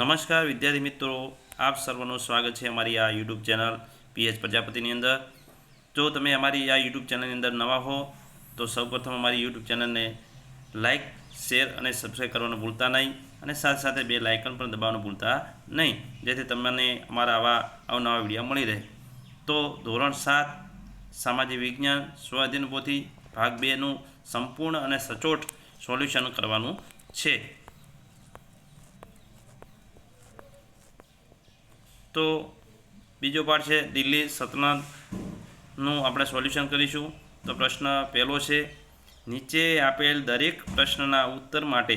નમસ્કાર વિદ્યાર્થી મિત્રો, આપ સર્વનું સ્વાગત છે અમારી આ યુટ્યુબ ચેનલ પીએચ પ્રજાપતિની અંદર. જો તમે અમારી આ યુટ્યુબ ચેનલની અંદર નવા હો, તો સૌપ્રથમ અમારી યુટ્યુબ ચેનલને લાઇક શેર અને સબસ્ક્રાઈબ કરવાનું ભૂલતા નહીં અને સાથે સાથે બે લાઇકન પણ દબાવવાનું ભૂલતા નહીં, જેથી તમને અમારા આવા અવનવા વીડિયો મળી રહે. તો ધોરણ સાત, સામાજિક વિજ્ઞાન સ્વાધીન ભાગ બેનું સંપૂર્ણ અને સચોટ સોલ્યુશન કરવાનું છે. તો બીજો પાઠ છે, દિલ્હી સલ્તનતનું આપણે સોલ્યુશન કરીશું. તો પ્રશ્ન પહેલો છે, નીચે આપેલ દરેક પ્રશ્નના ઉત્તર માટે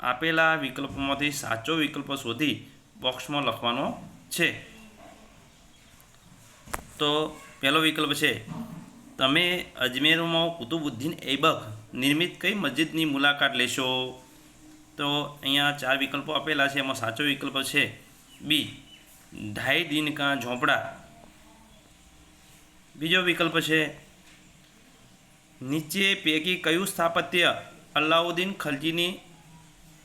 આપેલા વિકલ્પોમાંથી સાચો વિકલ્પ શોધી બોક્સમાં લખવાનો છે. તો પહેલો વિકલ્પ છે, તમે અજમેરમાં કુતુબુદ્દીન ઐબક નિર્મિત કઈ મસ્જિદની મુલાકાત લેશો? તો અહીંયા ચાર વિકલ્પો આપેલા છે, એમાં સાચો વિકલ્પ છે, બી ઢાઈ દિન કા ઝોંપડા. બીજો વિકલ્પ છે, નીચે પૈકી કયું સ્થાપત્ય અલાઉદ્દીન ખલજીની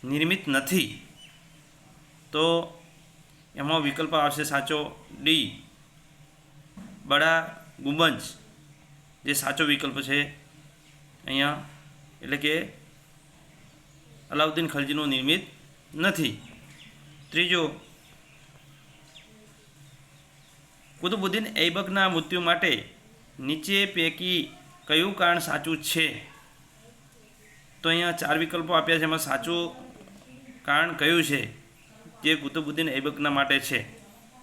નિર્મિત નથી? તો એમાં વિકલ્પ આવશે સાચો ડી, બડા ગુંબજ. જે સાચો વિકલ્પ છે, અહીંયા એટલે કે અલાઉદ્દીન ખલજીનું નિર્મિત નથી. ત્રીજો કુતુબુદ્દીન ઐબકના મૃત્યુ માટે નીચે પૈકી કયું કારણ સાચું છે? તો અહીંયા ચાર વિકલ્પો આપ્યા છે. એમાં સાચું કારણ કયું છે? જે કુતુબુદ્દીન ઐબકના માટે છે.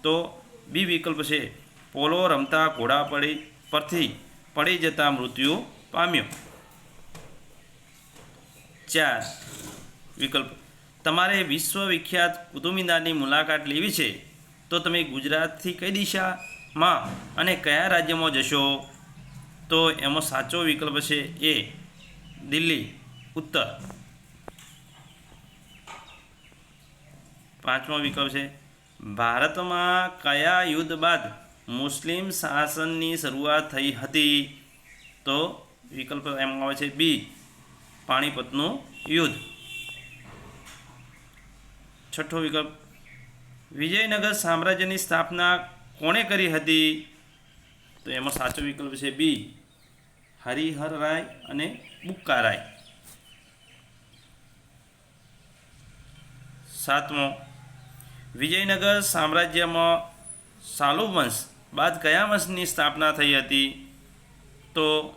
તો બી વિકલ્પ છે. પોલો રમતા ઘોડા પડી, પરથી પડી જતા મૃત્યુ પામ્યો. ચાર વિકલ્પ. તમારે વિશ્વવિખ્યાત કુતુબ મિનારની મુલાકાત લેવી છે. તો તમે ગુજરાતથી કઈ દિશામાં અને કયા રાજ્યમાં જશો? તો એમાં સાચો વિકલ્પ છે એ દિલ્હી, ઉત્તર. પાંચમો વિકલ્પ છે, ભારતમાં કયા યુદ્ધ બાદ મુસ્લિમ શાસનની શરૂઆત થઈ હતી? તો વિકલ્પ એમાં આવે છે બી, પાણીપતનું યુદ્ધ. છઠ્ઠો વિકલ્પ વિજયનગર સામ્રાજ્યની સ્થાપના કોણે કરી હતી? તો એમાં સાચો વિકલ્પ છે બી, હરિહર રાય અને બુક્કા રાય. સાતમો, વિજયનગર સામ્રાજ્યમાં સાલુ વંશ બાદ કયા વંશની સ્થાપના થઈ હતી? તો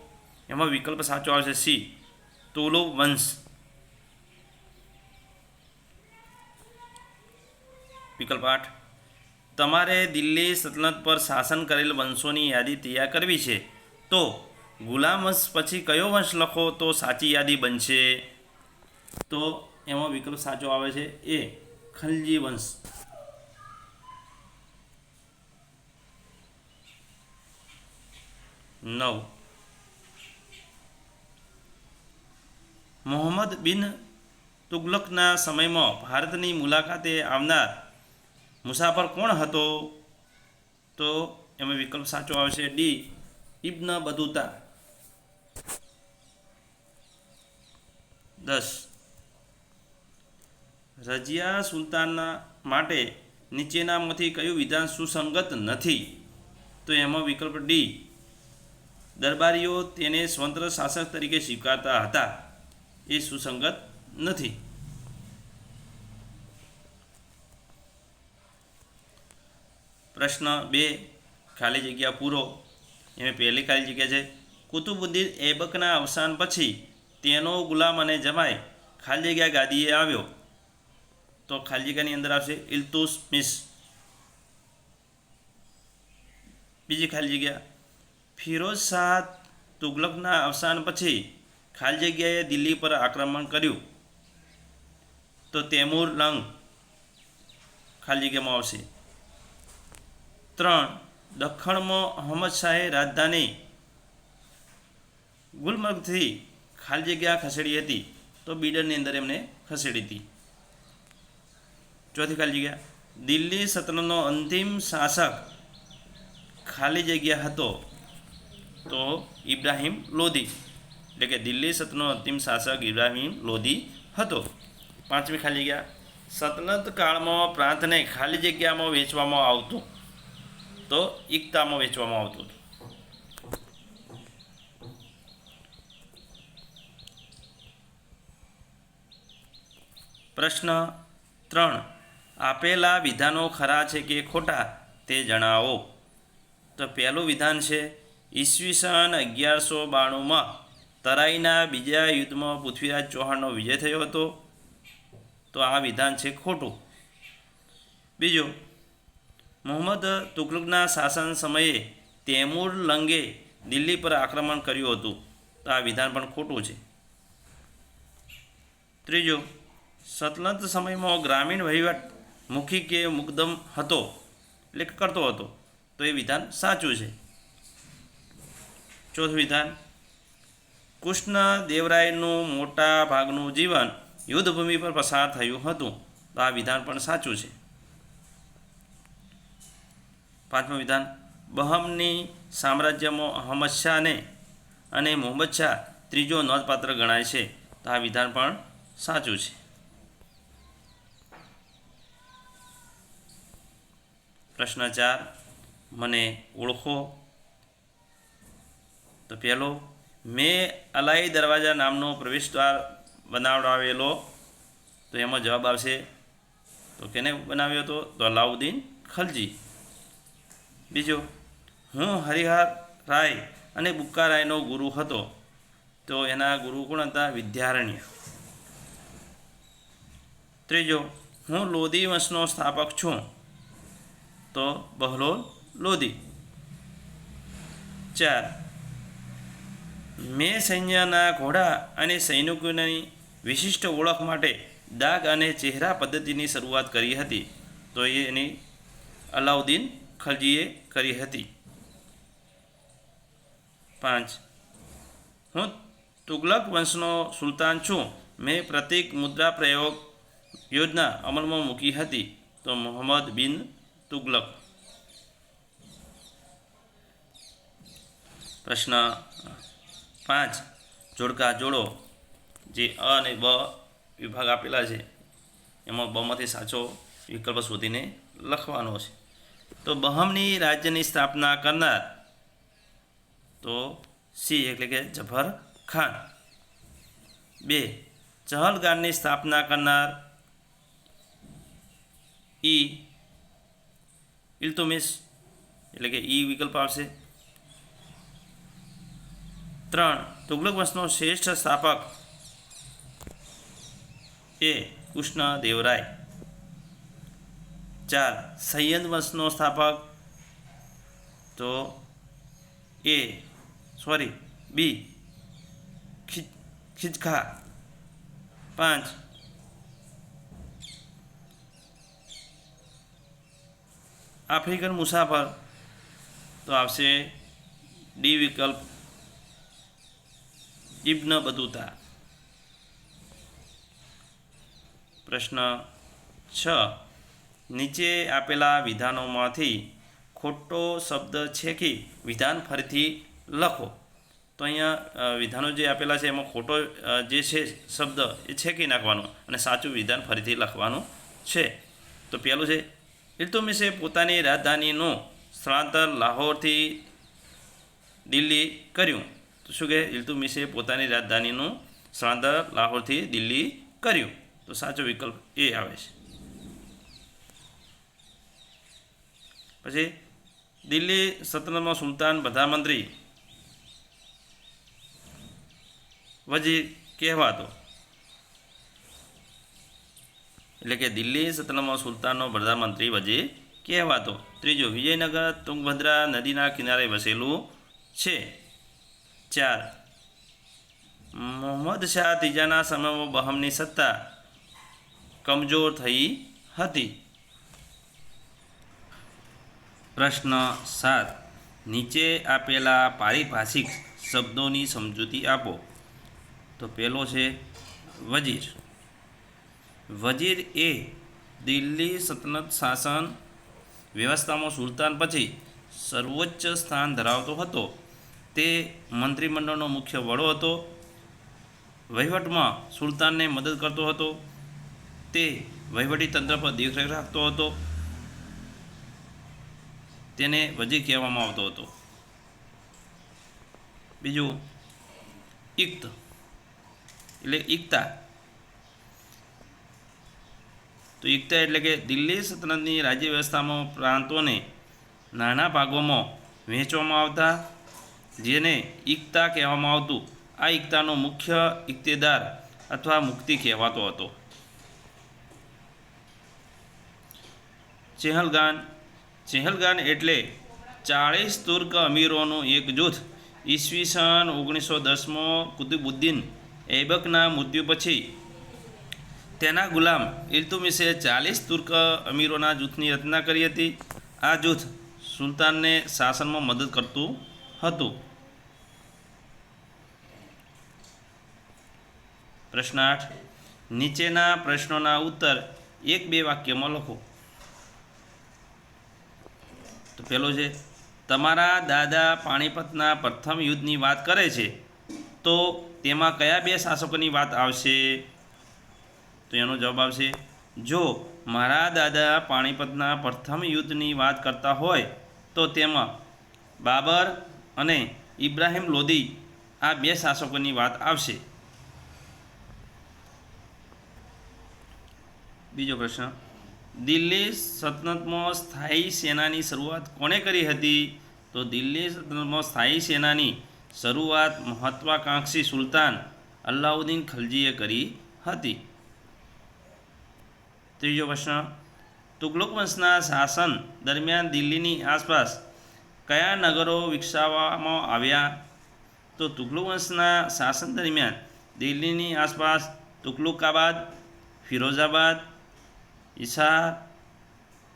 એમાં વિકલ્પ સાચો આવશે સી, તુલુ વંશ. વિકલ્પ આઠ. તમારે દિલ્હી સલ્તનત પર શાસન કરેલ વંશોની યાદી તૈયાર કરવી છે. તો ગુલામ વંશ પછી કયો વંશ લખો તો સાચી યાદી બનશે? તો એમાં વિકલ્પ સાચો આવે છે. એ ખલજી વંશ. નવ. મોહમ્મદ બિન તુગલકના સમયમાં ભારતની મુલાકાતે આવનાર મુસાફર કોણ હતો? તો એમાં વિકલ્પ સાચો આવશે ડી, ઇબ્ન બદુતા. દસ. રજિયા સુલતાનના માટે નીચેનામાંથી કયું વિધાન સુસંગત નથી? તો એમાં વિકલ્પ ડી. દરબારીઓ તેને સ્વતંત્ર શાસક તરીકે સ્વીકારતા હતા. એ સુસંગત નથી. પ્રશ્ન બે, ખાલી જગ્યા પૂરો. એમાં પહેલી ખાલી જગ્યા છે. કુતુબુદ્દીન એબકના અવસાન પછી તેનો ગુલામ અને જમાઈ ખાલી જગ્યા ગાદીએ આવ્યો. તો ખાલી જગ્યાની અંદર આવશે ઇલ્તુસમિસ બીજી ખાલી જગ્યા. ફિરોઝ શાહ તુગલકના અવસાન પછી ખાલી જગ્યાએ દિલ્હી પર આક્રમણ કર્યું. તો તૈમૂર લંગ ખાલી જગ્યામાં આવશે. ત્રણ. દખણમાં અહમદ શાહે રાજધાની ગુલમર્ગથી ખાલી જગ્યા ખસેડી હતી તો બીડરની અંદર એમને ખસેડી હતી. ચોથી ખાલી જગ્યા. દિલ્હી સત્રનો અંતિમ શાસક ખાલી જગ્યા હતો તો ઇબ્રાહિમ લોધી એટલે કે દિલ્હી સલ્તનતનો અંતિમ શાસક ઇબ્રાહિમ લોધી હતો. પાંચમી ખાલી જગ્યા. સતનત કાળમાં પ્રાંતને ખાલી જગ્યામાં વેચવામાં આવતું. તો ઇકતામાં વેચવામાં આવતું હતું. પ્રશ્ન ત્રણ. આપેલા વિધાનો ખરા છે કે ખોટા તે જણાવો. તો પહેલું વિધાન છે, ઈસવીસન અગિયારસો બાણુંમાં તરાઈના બીજા યુદ્ધમાં પૃથ્વીરાજ ચૌહાણનો વિજય થયો હતો. તો આ વિધાન છે ખોટું. બીજું મોહમ્મદ તુગલકના શાસન સમયે તૈમૂર લંગે દિલ્હી પર આક્રમણ કર્યું હતું. તો આ વિધાન પણ ખોટું છે. ત્રીજું સતલંત સમયમાં ગ્રામીણ વહીવટ મુખી કે મુકદમ હતો, એટલે કરતો હતો, તો એ વિધાન સાચું છે. ચોથું વિધાન, કૃષ્ણ દેવરાયનું મોટા ભાગનું જીવન યુદ્ધભૂમિ પર પસાર થયું હતું. તો આ વિધાન પણ સાચું છે. પાંચમું વિધાન, બહમની સામ્રાજ્યમાં અહમદ શાહને અને મોહમ્મદ શાહ ત્રીજો નોંધપાત્ર ગણાય છે. તો આ વિધાન પણ સાચું છે. પ્રશ્ન ચાર, મને ઓળખો. તો પહેલો, મેં અલાઈ દરવાજા નામનો પ્રવેશદ્વાર બનાવડાવેલો. તો એમાં જવાબ આવશે, તો કેને બનાવ્યો હતો? તો અલાઉદ્દીન ખલજી. બીજો, હું હરિહર રાય અને બુક્કા રાયનો ગુરુ હતો. તો એના ગુરુ કોણ હતા? વિદ્યારણ્ય. ત્રીજો, હું લોધી વંશનો સ્થાપક છું. તો બહલોલ લોધી ચાર, મેં સૈન્યના ઘોડા અને સૈનિકોની વિશિષ્ટ ઓળખ માટે દાગ અને ચહેરા પદ્ધતિની શરૂઆત કરી હતી. તો એની અલાઉદ્દીન ખલજીએ કરી હતી. પાંચ. હું તુગલક વંશનો સુલતાન છું. મેં પ્રતિક મુદ્રા પ્રયોગ યોજના અમલમાં મૂકી હતી. તો મોહમ્મદ બિન તુગલક. પ્રશ્ન પાંચ. જોડકા જોડો, જે અ અને બ વિભાગ આપેલા છે. એમાં બમાંથી સાચો વિકલ્પ શોધીને લખવાનો છે. તો બહમની રાજ્યની સ્થાપના કરનાર તો સી એટલે કે જફર ખાન. બે ચહલગાનની સ્થાપના કરનાર ઈ ઇલ્તુમિસ એટલે કે ઈ વિકલ્પ આવશે. ત્રણ, તુગલક વંશનો શ્રેષ્ઠ સ્થાપક એ કૃષ્ણ દેવરાય. ચાર. સૈયદ વંશનો સ્થાપક. તો એ સોરી બી ખિચ ખિચખા પાંચ. આફ્રિકન મુસાફર. તો આવશે ડી વિકલ્પ. ઇબ્ન બતુતા પ્રશ્ન છ. નીચે આપેલા વિધાનોમાંથી ખોટો શબ્દ છે કે વિધાન ફરીથી લખો? તો અહીંયા વિધાનો જે આપેલા છે એમાં ખોટો જે છે શબ્દ એ છેકી નાખવાનો? અને સાચું વિધાન ફરીથી લખવાનું છે. તો પહેલું છે ઇલ્તુમિશે પોતાની રાજધાનીનું સ્થળાંતર લાહોરથી દિલ્હી કર્યું. તો શું કહે? ઇલ્તુમિશે પોતાની રાજધાનીનું સ્થળાંતર લાહોરથી દિલ્હી કર્યું. તો સાચો વિકલ્પ એ આવે છે. પછી દિલ્હી સલ્તનતમાં સુલતાન પ્રધાનમંત્રી વજીર કહેવાતો. એટલે કે દિલ્હી સલ્તનતમાં સુલતાનનો પ્રધાનમંત્રી વજીર કહેવાતો. ત્રીજો વિજયનગર, તુંગભદ્રા નદીના કિનારે વસેલું છે. ચાર. મોહમ્મદ શાહ ત્રીજાના સમયમાં બહમની સત્તા કમજોર થઈ હતી. પ્રશ્ન સાત. નીચે આપેલા પારિભાષિક શબ્દોની સમજૂતી આપો. તો પહેલો છે વજીર. વજીર એ દિલ્હી સલ્તનત શાસન વ્યવસ્થામાં સુલતાન પછી સર્વોચ્ચ સ્થાન ધરાવતો હતો. તે મંત્રીમંડળનો મુખ્ય વડો હતો. વહીવટમાં સુલતાનને મદદ કરતો હતો. તે વહીવટી તંત્ર પર દેખરેખ રાખતો હતો. તેને વજી કહેવામાં આવતો હતો. બીજું, ઇક્ત. એટલે ઇક્તા. તો એકતા એટલે કે દિલ્હી સલ્તનતની રાજ્ય વ્યવસ્થામાં પ્રાંતોને નાના ભાગોમાં વહેંચવામાં આવતા, જેને એકતા કહેવામાં આવતું. આ એકતાનો મુખ્ય ઇક્તેદાર અથવા મુક્તિ કહેવાતો હતો. ચેહલગાન ચેહલગાન એટલે ચાળીસ તુર્ક અમીરોનું એક જૂથ. ઈસવીસન ઓગણીસો દસમાં કુતુબુદ્દીન એબકના મૃત્યુ પછી તેના ગુલામ ઇલ્તુમિસે ચાલીસ તુર્ક અમીરોના જૂથની રચના કરી હતી. આ જૂથ સુલતાનને શાસનમાં મદદ કરતું હતું. પ્રશ્ન આઠ. નીચેના પ્રશ્નોના ઉત્તર એક બે વાક્યમાં લખો. તો પેલો છે, તમારા દાદા પાણીપતના પ્રથમ યુદ્ધની વાત કરે છે, તો તેમાં કયા બે શાસકોની વાત આવશે? તો એનો જવાબ આવશે, જો મારા દાદા પાણીપતના પ્રથમ યુદ્ધની વાત કરતા હોય, તો તેમાં બાબર અને ઇબ્રાહિમ લોદી આ બે શાસકોની વાત આવશે. બીજો પ્રશ્ન દિલ્હી સલ્તનતમાં સ્થાયી સેનાની શરૂઆત કોણે કરી હતી? તો દિલ્હી સલ્તનતમાં સ્થાયી સેનાની શરૂઆત મહત્વાકાંક્ષી સુલતાન અલ્લાઉદ્દીન ખલજીએ કરી હતી. ત્રીજો પ્રશ્ન, તુગલક વંશના શાસન દરમિયાન દિલ્હીની આસપાસ કયા નગરો વિકસાવવામાં આવ્યા? તો તુગલક વંશના શાસન દરમિયાન દિલ્હીની આસપાસ તુગલુકાબાદ, ફિરોઝાબાદ ઈશા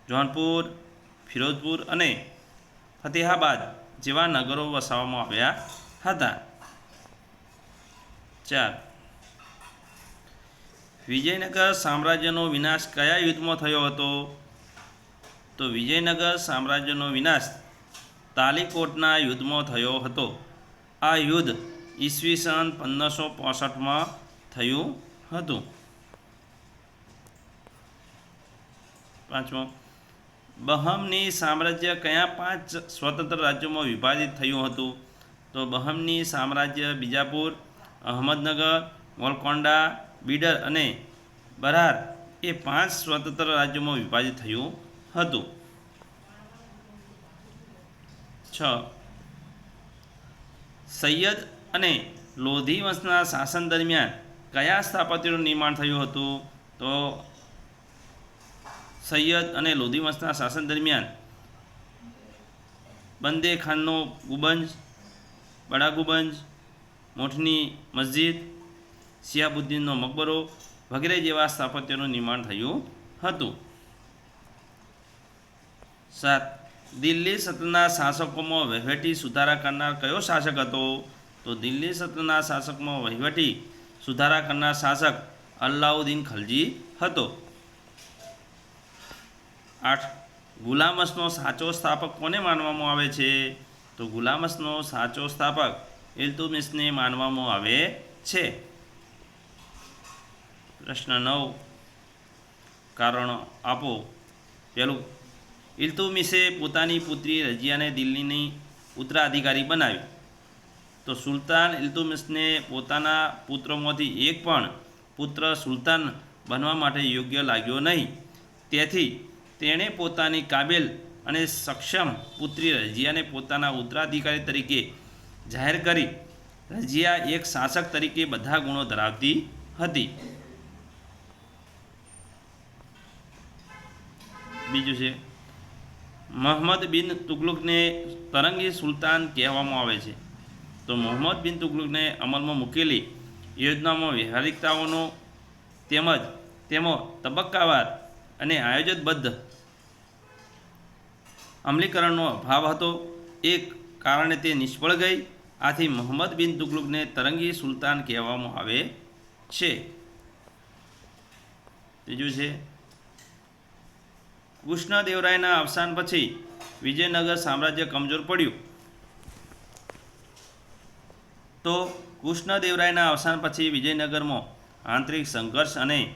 જોનપુર ફિરોઝપુર અને ફતેહાબાદ જેવા નગરો વસાવવામાં આવ્યા હતા. ચાર. વિજયનગર સામ્રાજ્યનો વિનાશ કયા યુદ્ધમાં થયો હતો? તો વિજયનગર સામ્રાજ્યનો વિનાશ તાલીકોટના યુદ્ધમાં થયો હતો. આ યુદ્ધ ઈસવીસન પંદરસો પોસઠમાં થયું હતું. પાંચમો, બહમની સામ્રાજ્ય કયા પાંચ સ્વતંત્ર રાજ્યોમાં વિભાજિત થયું હતું? તો બહમની સામ્રાજ્ય બીજાપુર, અહમદનગર, ગોલકોંડા, બીડર અને બરાર એ પાંચ સ્વતંત્ર રાજ્યોમાં વિભાજિત થયું હતું. છ, સૈયદ અને લોધી વંશના શાસન દરમિયાન કયા સ્થાપત્યનું નિર્માણ થયું હતું? તો સૈયદ અને લોધી શાસન દરમિયાન બંદે ખાનનો ગુબંજ, બડા ગુબંજ, મોઠની મસ્જિદ સિયાબુદ્દીનનો મકબરો વગેરે જેવા સ્થાપત્યનું નિર્માણ થયું હતું. સાત, દિલ્હી સત્રના શાસકોમાં વહીવટી સુધારા કરનાર કયો શાસક હતો? તો દિલ્હી સત્રના શાસકમાં વહીવટી સુધારા કરનાર શાસક અલ્લાઉદ્દીન ખલજી હતો. આઠ. ગુલામસનો સાચો સ્થાપક કોને માનવામાં આવે છે? તો ગુલામસનો સાચો સ્થાપક ઇલ્તુમિસને માનવામાં આવે છે. પ્રશ્ન નવ. કારણો આપો. પહેલું, ઇલ્તુમિસે પોતાની પુત્રી રજિયાને દિલ્હીની ઉત્તરાધિકારી બનાવી. તો સુલતાન ઇલ્તુમિસને પોતાના પુત્રોમાંથી એક પણ પુત્ર સુલતાન બનવા માટે યોગ્ય લાગ્યો નહીં. તેથી તેણે પોતાની કાબેલ અને સક્ષમ પુત્રી રજિયાને પોતાના ઉત્તરાધિકારી તરીકે જાહેર કરી. રજિયા એક શાસક તરીકે બધા ગુણો ધરાવતી હતી. બીજું છે, મોહમ્મદ બિન તુગલુકને તરંગી સુલતાન કહેવામાં આવે છે. તો મોહમ્મદ બિન તુગલુકને અમલમાં મૂકેલી યોજનામાં વ્યવહારિકતાઓનો તેમજ તેમાં તબક્કાવાર અને આયોજનબદ્ધ અમલીકરણનો અભાવ હતો. એક કારણે તે નિષ્ફળ ગઈ. આથી મોહમ્મદ બિન તુગલુકને તરંગી સુલતાન કહેવામાં આવે છે. ત્રીજું છે, કૃષ્ણદેવરાયના અવસાન પછી વિજયનગર સામ્રાજ્ય કમજોર પડ્યું. તો કૃષ્ણદેવરાયના અવસાન પછી વિજયનગરમાં આંતરિક સંઘર્ષ અને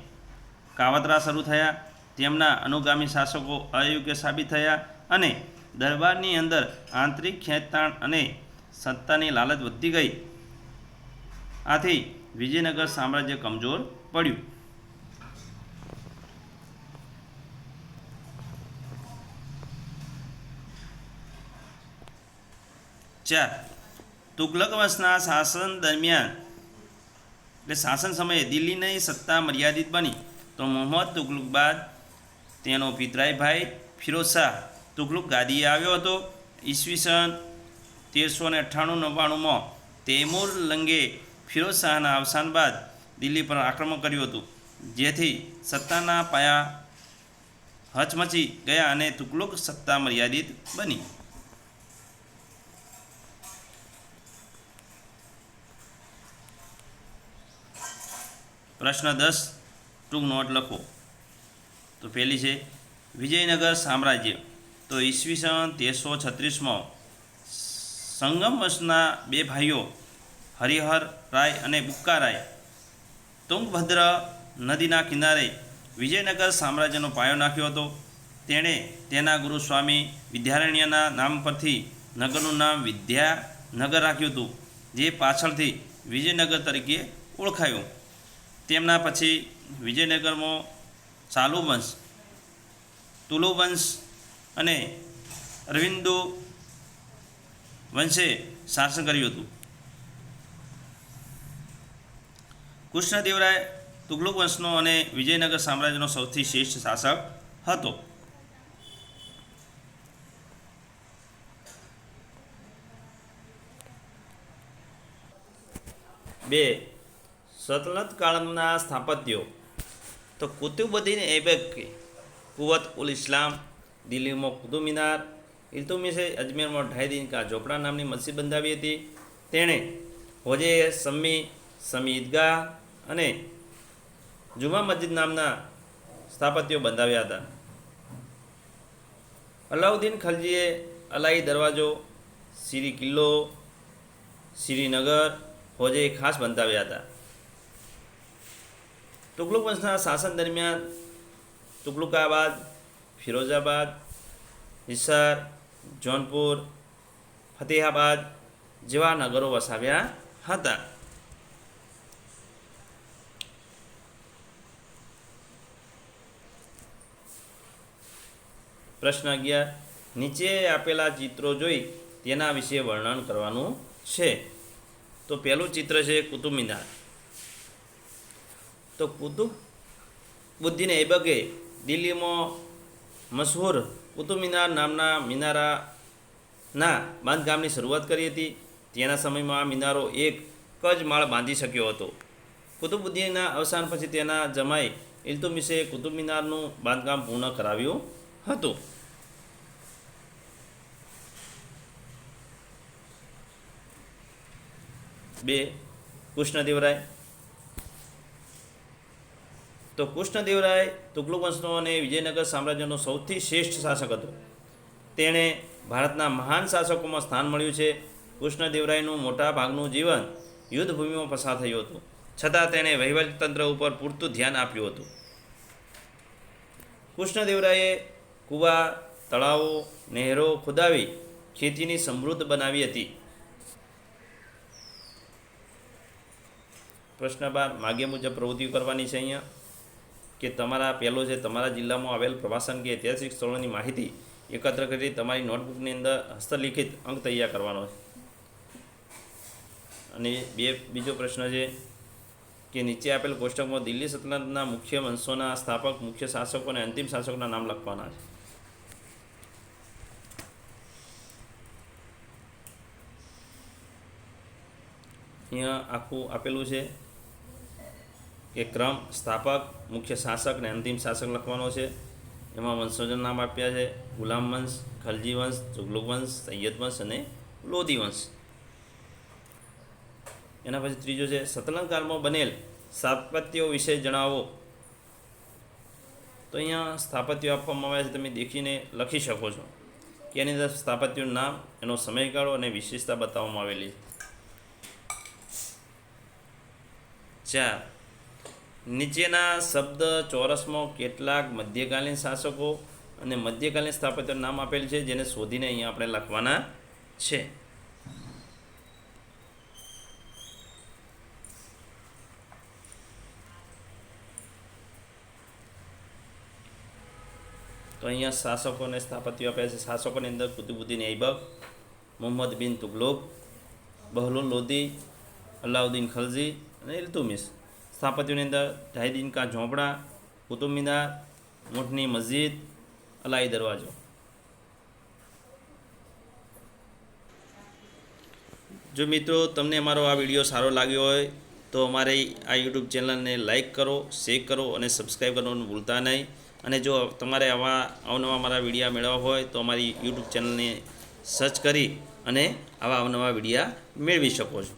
કાવતરા શરૂ થયા. તેમના અનુગામી શાસકો અયોગ્ય સાબિત થયા. અને દરબારની અંદર આંતરિક ખેંચતાણ અને સત્તાની લાલચ વધતી ગઈ. આથી વિજયનગર સામ્રાજ્ય કમજોર પડ્યું. ચાર. તુગલક વંશના શાસન દરમિયાન, એટલે શાસન સમયે દિલ્હીની સત્તા મર્યાદિત બની. તો મોહમ્મદ તુગલક બાદ તેનો પિતરાઈ ભાઈ ફિરોઝ શાહ તુગલુક ગાદીએ આવ્યો હતો. ઈસવીસન તેરસો ને અઠ્ઠાણું નવ્વાણુંમાં તૈમુર લંગે ફિરોઝ શાહના અવસાન બાદ દિલ્હી પર આક્રમણ કર્યું હતું. જેથી સત્તાના પાયા હચમચી ગયા અને તુગલુક સત્તા મર્યાદિત બની. પ્રશ્ન દસ ટૂંક નોટ લખો. તો પહેલી છે, વિજયનગર સામ્રાજ્ય. તો ઈસવીસન તેરસો છત્રીસમાં સંગમ વંશના બે ભાઈઓ, હરિહર રાય અને બુક્કા રાય, તુંગભદ્ર નદીના કિનારે વિજયનગર સામ્રાજ્યનો પાયો નાખ્યો હતો. તેણે તેના ગુરુ સ્વામી વિદ્યારણ્યના નામ પરથી નગરનું નામ વિદ્યાનગર રાખ્યું હતું, જે પાછળથી વિજયનગર તરીકે ઓળખાયું. તેમના પછી વિજયનગરમાં ચાલુ વંશ તુલુ વંશ અને અરવિંદો વંશે શાસન કર્યું હતું. કૃષ્ણદેવરાય તુગલુક વંશનો અને વિજયનગર સામ્રાજ્યનો સૌથી શ્રેષ્ઠ શાસક હતો. બે સતલત કાળના સ્થાપત્યો. તો કુતુબુદ્દીન એબક કુવત ઉલ ઇસ્લામ દિલ્હીમાં કુતુબ મિનાર. ઇલ્તુમિશે અજમેરમાં ઢાઈ દિન કા ઝોપડા નામની મસ્જિદ બંધાવી હતી. તેણે હોજે સમ્મી સમી ઈદગાહ અને જુમા મસ્જિદ નામના સ્થાપત્યો બંધાવ્યા હતા. અલાઉદ્દીન ખલજીએ અલાઈ દરવાજો, સિરી કિલ્લો, શ્રીનગર હોજે ખાસ બંધાવ્યા હતા. તુગલુક વંશના શાસન દરમિયાન તુગલુકાબાદ ફિરોઝાબાદ હિસાર જૌનપુર ફતેહાબાદ જેવા નગરો વસાવ્યા હતા. પ્રશ્ન અગિયાર. નીચે આપેલા ચિત્રો જોઈ તેના વિશે વર્ણન કરવાનું છે. તો પહેલું ચિત્ર છે કુતુબ મિનાર. તો કુતુબ બુદ્ધિને એબકે દિલ્હીમાં મશહૂર કુતુબ મિનાર નામના મિનારાના બાંધકામની શરૂઆત કરી હતી. તેના સમયમાં આ મિનારો એક જ માળ બાંધી શક્યો હતો. કુતુબુદ્દીનના અવસાન પછી તેના જમાઈ ઇલ્તુમિશે કુતુબ મિનારનું બાંધકામ પૂર્ણ કરાવ્યું હતું. બે કૃષ્ણદેવરાય તો કૃષ્ણદેવરાય તુગલુક વંશનો અને વિજયનગર સામ્રાજ્યનો સૌથી શ્રેષ્ઠ શાસક હતો. તેણે ભારતના મહાન શાસકોમાં સ્થાન મળ્યું છે. કૃષ્ણદેવરાયનું મોટા ભાગનું જીવન યુદ્ધભૂમિમાં પસાર થયું હતું. છતાં તેણે વહીવટતંત્ર ઉપર પૂરતું ધ્યાન આપ્યું હતું. કૃષ્ણદેવરાયે કૂવા, તળાવો, નહેરો ખોદાવી ખેતીની સમૃદ્ધ બનાવી હતી. પ્રશ્ન બાર માગે મુજબ પ્રવૃત્તિઓ કરવાની છે અહીંયા? કે તમારા પહેલો છે તમારા જિલ્લામાં આવેલ પ્રવાસન કે ઐતિહાસિક સ્થળોની માહિતી એકત્ર કરી તમારી નોટબુકની અંદર હસ્તલિખિત અંક તૈયાર કરવાનો છે. અને બે, બીજો પ્રશ્ન છે કે નીચે આપેલ કોષ્ટકમાં દિલ્હી સલ્તનતના મુખ્ય વંશોના સ્થાપક, મુખ્ય શાસકો અને અંતિમ શાસકોના નામ લખવાના છે. અહીંયા આખું આપેલું છે કે ક્રમ સ્થાપક, મુખ્ય શાસક અને અંતિમ શાસક લખવાનો છે. એમાં વંશોજન નામ આપ્યા છે. ગુલામ વંશ, ખલજી વંશ, તુગલુક વંશ, સૈયદ વંશ અને લોધી વંશ. એના પછી ત્રીજો છે, સતલંકારમાં બનેલ સ્થાપત્યો વિશે જણાવો. તો અહીંયા સ્થાપત્યો આપવામાં આવ્યા છે, તમે દેખીને લખી શકો છો. કે એની અંદર સ્થાપત્યનું નામ, એનો સમયગાળો અને વિશેષતા બતાવવામાં આવેલી છે. ચાર. નીચેના શબ્દ ચોરસમાં કેટલાક મધ્યકાલીન શાસકો અને મધ્યકાલીન સ્થાપત્ય નામ આપેલ છે, જેને શોધીને અહીંયા આપણે લખવાના છે. તો અહીંયા શાસકોને સ્થાપત્ય આપ્યા છે. શાસકોની અંદર કુતુબુદ્દીન ઐબક, મોહમ્મદ બિન તુગલોક, બહલુલ લોધી, અલાઉદ્દીન ખલજી અને ઇલ્તુમિસ સ્થાપત્યોની અંદર જાહિદીન કા ઝોંપડા કુતુબ મિનાર ઊંટની મસ્જિદ, અલાઈ દરવાજો. જો મિત્રો તમને અમારો આ વીડિયો સારો લાગ્યો હોય, તો અમારી આ યુટ્યુબ ચેનલને લાઇક કરો, શેર કરો અને સબસ્ક્રાઈબ કરવાનું ભૂલતા નહીં. અને જો તમારે આવા અવનવા અમારા વિડીયા મેળવવા હોય, તો અમારી યુટ્યુબ ચેનલને સર્ચ કરી અને આવા અવનવા વિડીયા મેળવી શકો છો.